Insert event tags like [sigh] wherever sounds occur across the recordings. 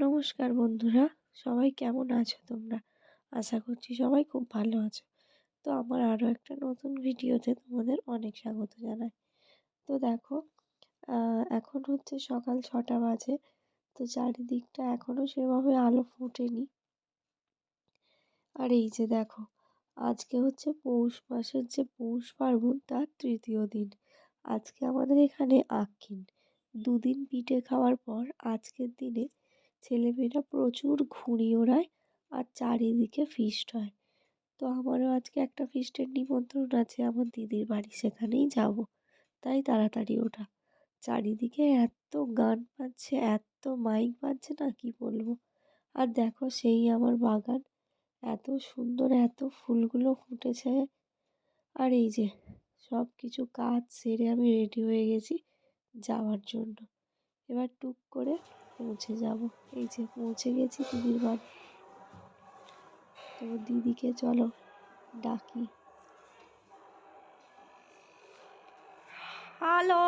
নমস্কার বন্ধুরা, সবাই কেমন আছো তোমরা? আশা করছি সবাই খুব ভালো আছো। তো আমার আরও একটা নতুন ভিডিওতে তোমাদের অনেক স্বাগত জানাই। তো দেখো এখন হচ্ছে সকাল ছটা বাজে, তো চারিদিকটা এখনও সেভাবে আলো ফোটেনি। আর এই যে দেখো, আজকে হচ্ছে পৌষ মাসের যে পৌষ পার্বণ, তার তৃতীয় দিন। আজকে আমাদের এখানে আক্ষিন দুদিন পিঠে খাওয়ার পর আজকের দিনে ছেলেমেয়েরা প্রচুর ঘুড়ি ওড়ায় আর চারিদিকে ফিস্ট হয়। তো আমারও আজকে একটা ফিস্টের নিমন্ত্রণ আছে, আমার দিদির বাড়ি সেখানেই যাব। তাই তাড়াতাড়ি ওঠা। চারিদিকে এত গান বাজছে, এত মাইক বাজছে না, কি বলব? আর দেখো সেই আমার বাগান, এত সুন্দর, এত ফুলগুলো ফুটেছে। আর এই যে সব কিছু কাজ সেরে আমি রেডি হয়ে গেছি যাওয়ার জন্য। এবার টুক করে পৌঁছে যাব। এই যে পৌঁছে গেছি দিদির বাড়ি। তো দিদিকে চলো ডাকি। হ্যালো।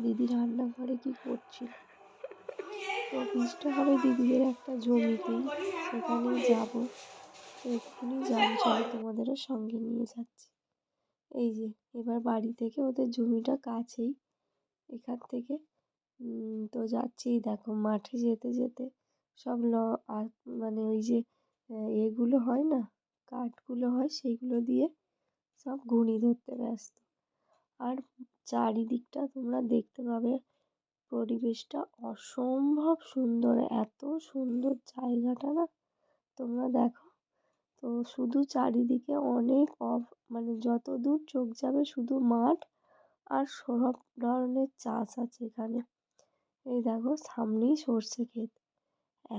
দিদি রান্নাঘরে কি করছিল তো বীজটা হবে দিদিদের একটা জমিতেই সেখানেই যাব। এক্ষুনি যাব চলো তোমাদেরও সঙ্গে নিয়ে যাচ্ছি। এই যে এবার বাড়ি থেকে ওদের জমিটা কাছেই। এখান থেকে তো যাচ্ছি দেখো, মাঠে যেতে যেতে সব ল, আর মানে ওই যে এগুলো হয় না, কাঠগুলো হয় সেইগুলো দিয়ে সব ঘুড়ি ধরতে ব্যস্ত। আর চারিদিকটা তোমরা দেখতে পাবে, পরিবেশটা অসম্ভব সুন্দর, এত সুন্দর জায়গাটা না, তোমরা দেখো। তো শুধু চারিদিকে অনেক অফ মানে যত দূর চোখ যাবে শুধু মাঠ আর সব ধরনের চাষ আছে এখানে। এই দেখো সামনেই সর্ষে ক্ষেত।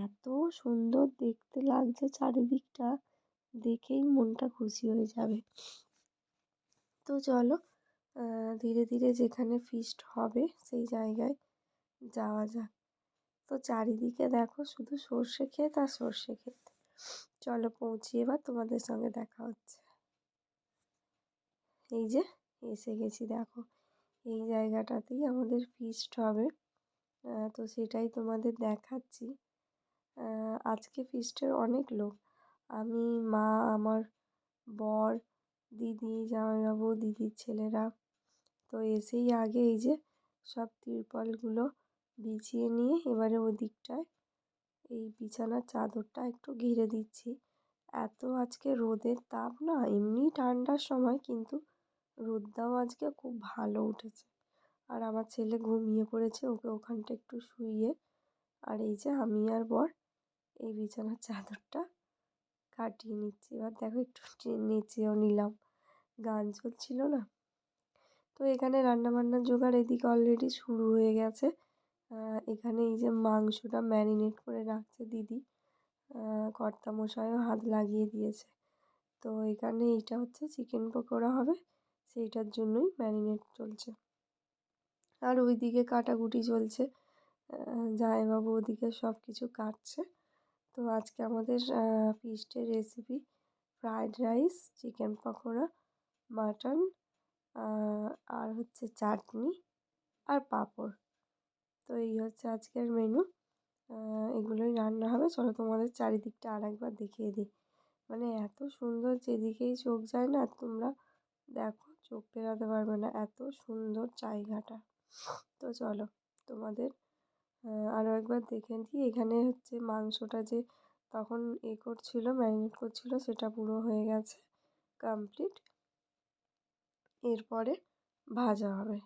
এত সুন্দর দেখতে লাগছে চারিদিকটা, দেখেই মনটা খুশি হয়ে যাবে। তো চলো ধীরে ধীরে যেখানে ফিস্ট হবে সেই জায়গায় যাওয়া যাক। তো চারিদিকে দেখো শুধু সর্ষে ক্ষেত আর সর্ষে ক্ষেত। চলো পৌঁছি এবার তোমাদের সঙ্গে দেখা হচ্ছে। এই যে, এসে গেছি দেখো। এই জায়গাটাতেই আমাদের ফিস্ট হবে। তো সেটাই তোমাদের দেখাচ্ছি। আজকে ফিস্টের অনেক লোক। আমি, মা, আমার বর, দিদি, জামাইবাবু, দিদির ছেলেরা তো এসেই আগে এই যে সব তিরপলগুলো বিছিয়ে নিয়ে এবারে ওদিকটায় এই বিছানার চাদরটা একটু ঘিরে দিচ্ছি। এত আজকে রোদের তাপ না, এমনি ঠান্ডার সময় কিন্তু রোদটাও আজকে খুব ভালো উঠেছে। আর আমার ছেলে ঘুমিয়ে পড়েছে, ওকে ওখানটা একটু শুইয়ে। আর এই যে আমি আর বর এই বিছানার চাদরটা কাটিয়ে নিচ্ছি। এবার দেখো একটু নেচেও নিলাম। গান চলছিল না। তো এখানে রান্নাবান্নার জোগাড় এদিকে অলরেডি শুরু হয়ে গেছে। এখানে এই যে মাংসটা ম্যারিনেট করে রাখছে দিদি। কর্তা মশাইও হাত লাগিয়ে দিয়েছে। তো এখানে এইটা হচ্ছে চিকেন পকোড়া হবে। সেইটার জন্যই ম্যারিনেট চলছে। আর ওইদিকে কাটাকুটি চলছে। জামাইবাবু ওদিকে সব কিছু কাটছে। তো আজকে আমাদের ফিস্টের recipe fried rice chicken pakora mutton আর হচ্ছে চাটনি আর পাঁপড়। তো এই হচ্ছে আজকের মেনু এগুলোই রান্না হবে। চলো তোমাদের চারিদিকটা আর একবার দেখিয়ে দিই। মানে এত সুন্দর যেদিকেই চোখ যায় না, তোমরা দেখো, চোখ ফেরাতে পারবে না। এত সুন্দর জায়গাটা। তো চলো তোমাদের আরও একবার দেখে দিই এখানে হচ্ছে মাংসটা যে তখন এ করছিল, ম্যারিনেট করছিল, সেটা পুরো হয়ে গেছে কমপ্লিট এরপরে ভাজা হবে।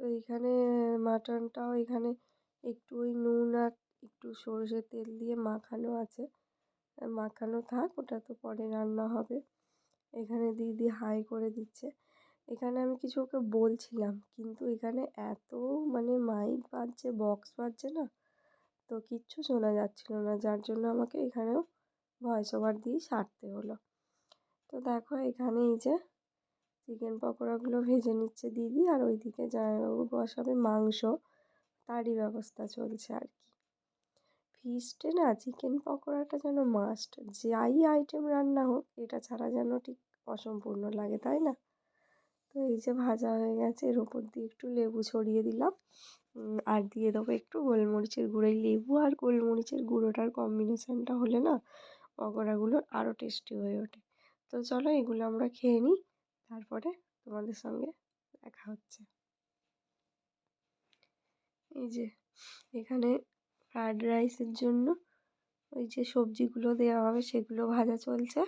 তো এখানে মাটনটাও এখানে একটু ওই নুন আর একটু সরষের তেল দিয়ে মাখানো আছে। মাখানো থাক, ওটা তো পরে রান্না হবে। এখানে দিদি হাই করে দিচ্ছে। এখানে আমি কিছু ওকে বলছিলাম, কিন্তু এখানে এত মানে মাইক বাজছে বক্স বাজছে না, তো কিচ্ছু শোনা যাচ্ছিল না, যার জন্য আমাকে এখানেও ভয়েস ওভার দিয়ে সারতে হলো। তো দেখো এখানে এই যে চিকেন পকোড়াগুলো ভেজে নিচ্ছে দিদি, আর ওইদিকে জামাইবাবু বসাবে মাংস, তারই ব্যবস্থা চলছে আর কি। ফিস্টে না চিকেন পকোড়াটা যেন মাস্ট যাই আইটেম রান্না হোক, এটা ছাড়া যেন ঠিক অসম্পূর্ণ লাগে, তাই না? তো এই যে ভাজা হয়ে গেছে, এর ওপর দিয়ে একটু লেবু ছড়িয়ে দিলাম। আর দিয়ে দেবো একটু গোলমরিচের গুঁড়ো। এই লেবু আর গোলমরিচের গুঁড়োটার কম্বিনেশানটা হলে না পকোড়াগুলো আরও টেস্টি হয়ে ওঠে। তো চলো এগুলো আমরা খেয়ে নিই, তারপরে তোমাদের সঙ্গে দেখা হচ্ছে। এই যে, এখানে ফ্রায়েড রাইসের জন্য। ওই যে সবজিগুলো দেওয়া হবে সেগুলো ভাজা চলছে।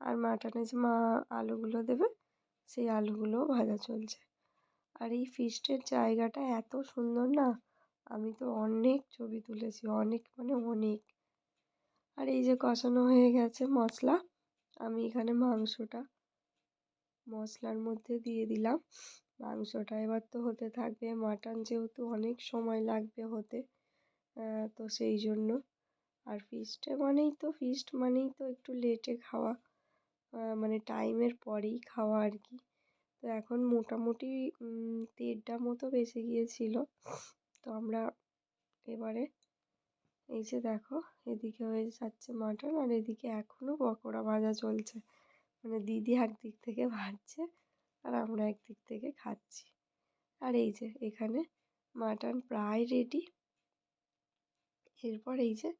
আর মাটনে যে মা আলুগুলো দেবে, সেই আলুগুলোও ভাজা চলছে। আর এই ফিস্টের জায়গাটা এত সুন্দর না? আমি তো অনেক ছবি তুলেছি, অনেক মানে অনেক। আর এই যে কষানো হয়ে গেছে মশলা, আমি এখানে মাংসটা মশলার মধ্যে দিয়ে দিলাম। মাংসটা এবার তো হতে থাকবে মাটন যেহেতু অনেক সময় লাগবে হতে। তো সেই জন্য। আর ফিস্টে মানেই তো ফিস্ট মানেই তো একটু লেটে খাওয়া। মানে টাইমের পরেই খাওয়া আর কি। তো এখন মোটামুটি দেড়টা মতো বেজে গিয়েছিল। তো আমরা এবারে, এই যে দেখো, এদিকে হয়ে যাচ্ছে মাটন আর এদিকে এখনও পকোড়া ভাজা চলছে। মানে দিদি একদিক থেকে ভাজছে আর আমরা একদিক থেকে খাচ্ছি। আর এই যে এখানে মাটন প্রায় রেডি এরপর এই যে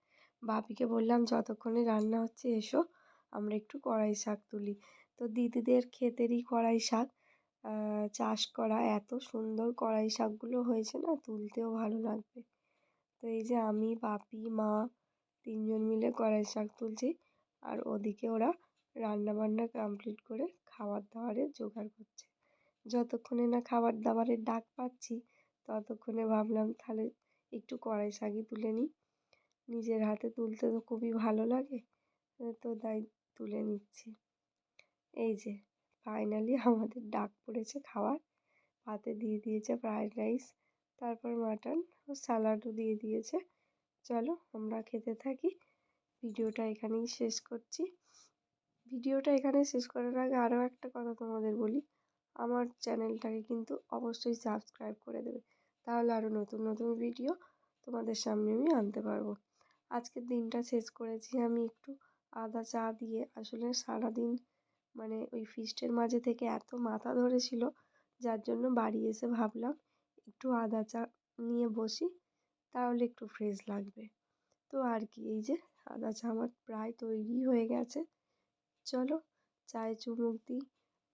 বাপিকে বললাম, যতক্ষণে রান্না হচ্ছে এসো, আমরা একটু কড়াই শাক তুলি। তো দিদিদের ক্ষেতেরই কড়াই শাক। চাষ করা এত সুন্দর কড়াই শাকগুলো হয়েছে না, তুলতেও ভালো লাগবে। তো এই যে আমি, বাপি, মা তিনজন মিলে কড়াই শাক তুলছি আর ওদিকে ওরা রান্না বান্না কমপ্লিট করে খাবার দাবারের জোগাড় করছে। যতক্ষণে না খাবার দাবারের ডাক পাচ্ছি, ততক্ষণে ভাবলাম তাহলে একটু কড়াই শাকই তুলে নিই। নিজের হাতে তুলতে তো খুবই ভালো লাগে তো তাই তুলে নিচ্ছি। এই যে ফাইনালি [laughs] আমাদের ডাক পড়েছে খাওয়ার। পাতে দিয়ে দিয়েছে ফ্রায়েড রাইস তারপর মাটন ও স্যালাডও দিয়ে দিয়েছে। চলো আমরা খেতে থাকি। ভিডিওটা এখানেই শেষ করছি। ভিডিওটা এখানে শেষ করার আগে আরও একটা কথা তোমাদের বলি। আমার চ্যানেলটাকে কিন্তু অবশ্যই সাবস্ক্রাইব করে দেবে। তাহলে আরও নতুন নতুন ভিডিও তোমাদের সামনে আমি আনতে পারব। আজকের দিনটা শেষ করেছি। আমি একটু আদা চা দিয়ে আসলে সারাদিন মানে ওই ফিস্টের মাঝে থেকে এত মাথা ধরেছিল, যার জন্য বাড়ি এসে ভাবলাম একটু আদা চা নিয়ে বসি, তাহলে একটু ফ্রেশ লাগবে। তো আর কি, এই যে আদা চা আমার প্রায় তৈরি হয়ে গেছে। চলো চায়ে চুমুক দিই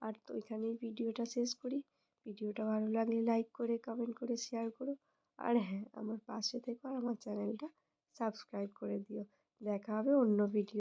আর তো এখানেই ভিডিওটা শেষ করি। ভিডিওটা ভালো লাগলে লাইক করে কমেন্ট করে শেয়ার করো। আর হ্যাঁ আমার পাশে থেকো আর আমার চ্যানেলটা সাবস্ক্রাইব করে দিও। দেখা হবে অন্য ভিডিও